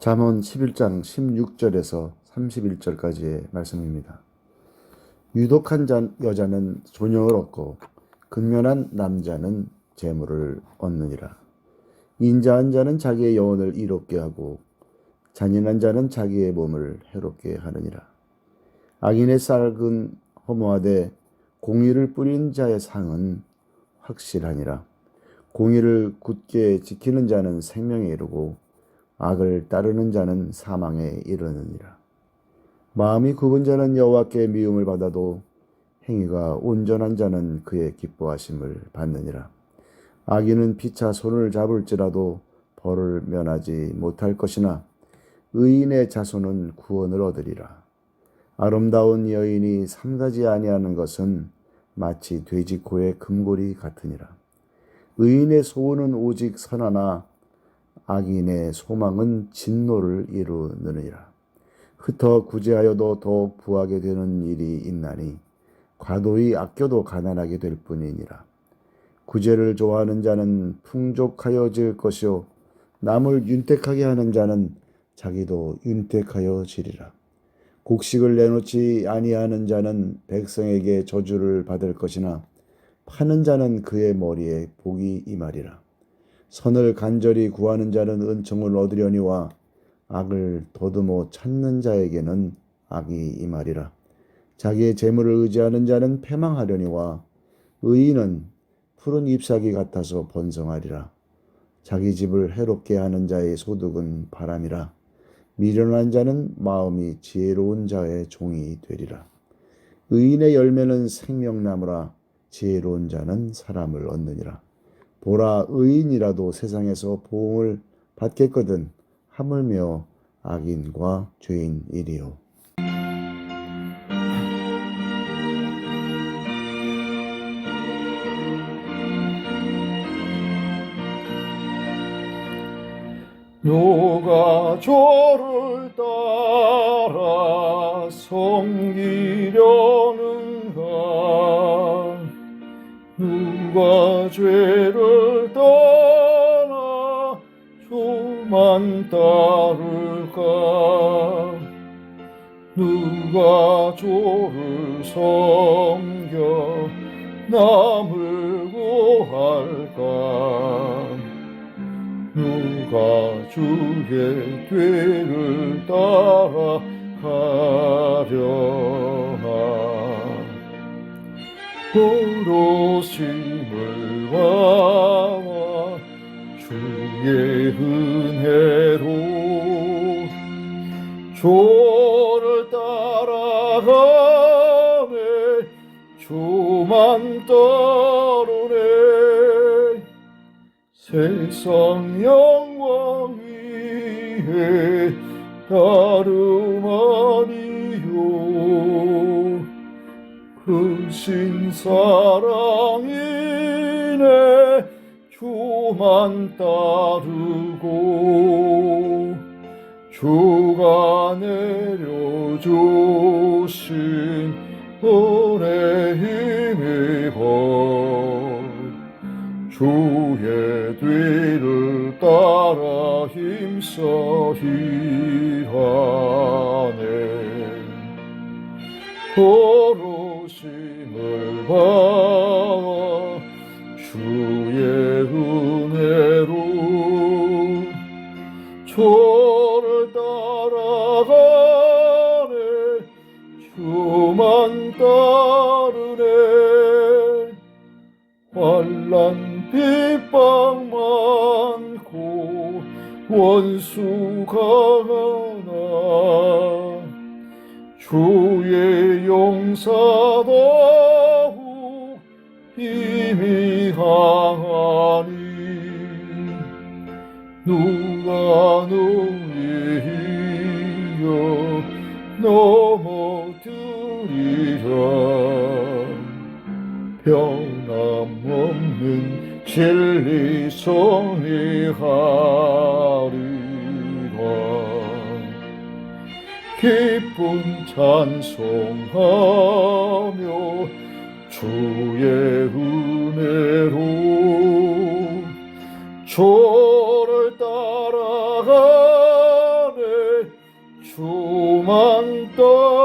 잠언 11장 16절에서 31절까지의 말씀입니다. 유독한 자, 여자는 존영을 얻고 근면한 남자는 재물을 얻느니라. 인자한 자는 자기의 영혼을 이롭게 하고 잔인한 자는 자기의 몸을 해롭게 하느니라. 악인의 쌀은 허무하되 공의를 뿌린 자의 상은 확실하니라. 공의를 굳게 지키는 자는 생명에 이르고 악을 따르는 자는 사망에 이르느니라. 마음이 굽은 자는 여호와께 미움을 받아도 행위가 온전한 자는 그의 기뻐하심을 받느니라. 악인은 피차 손을 잡을지라도 벌을 면하지 못할 것이나 의인의 자손은 구원을 얻으리라. 아름다운 여인이 삼가지 아니하는 것은 마치 돼지 코의 금고리 같으니라. 의인의 소원은 오직 선하나 악인의 소망은 진노를 이루느니라. 흩어 구제하여도 더욱 부하게 되는 일이 있나니 과도히 아껴도 가난하게 될 뿐이니라. 구제를 좋아하는 자는 풍족하여질 것이요 남을 윤택하게 하는 자는 자기도 윤택하여 지리라. 곡식을 내놓지 아니하는 자는 백성에게 저주를 받을 것이나 파는 자는 그의 머리에 복이 임하리라. 선을 간절히 구하는 자는 은총을 얻으려니와 악을 더듬어 찾는 자에게는 악이 임하리라. 자기의 재물을 의지하는 자는 패망하려니와 의인은 푸른 잎사귀 같아서 번성하리라. 자기 집을 해롭게 하는 자의 소득은 바람이라. 미련한 자는 마음이 지혜로운 자의 종이 되리라. 의인의 열매는 생명나무라. 지혜로운 자는 사람을 얻느니라. 보라 의인이라도 세상에서 보응을 받겠거든 하물며 악인과 죄인이리요. 누가 저를 따라 섬기려는가 누가 죄를 떠나 조만 따를까? 누가 조를 섬겨 남을 구할까? 누가 주의 뒤를 따라 가려 나 부르심을 받아 주의 은혜로 조를 따라가네 주만 따르네. 세상 영광 위에 다름 아니요 크신 사랑이네 주만 따르고 주가 내려주신 은혜 힘입어 주의 뒤를 따라 힘써 일하네 부르심을 받아 주의 은혜로 주를 따라가네. 주만 따르네. 환란 핍박 많고 원수가 많아 주의 힘이 강하니 누가 너희여 넘어뜨리랴 변함없는 진리 성리하리라 기쁜 찬송하며 주의 은혜로 조를 따라가네 주만 따라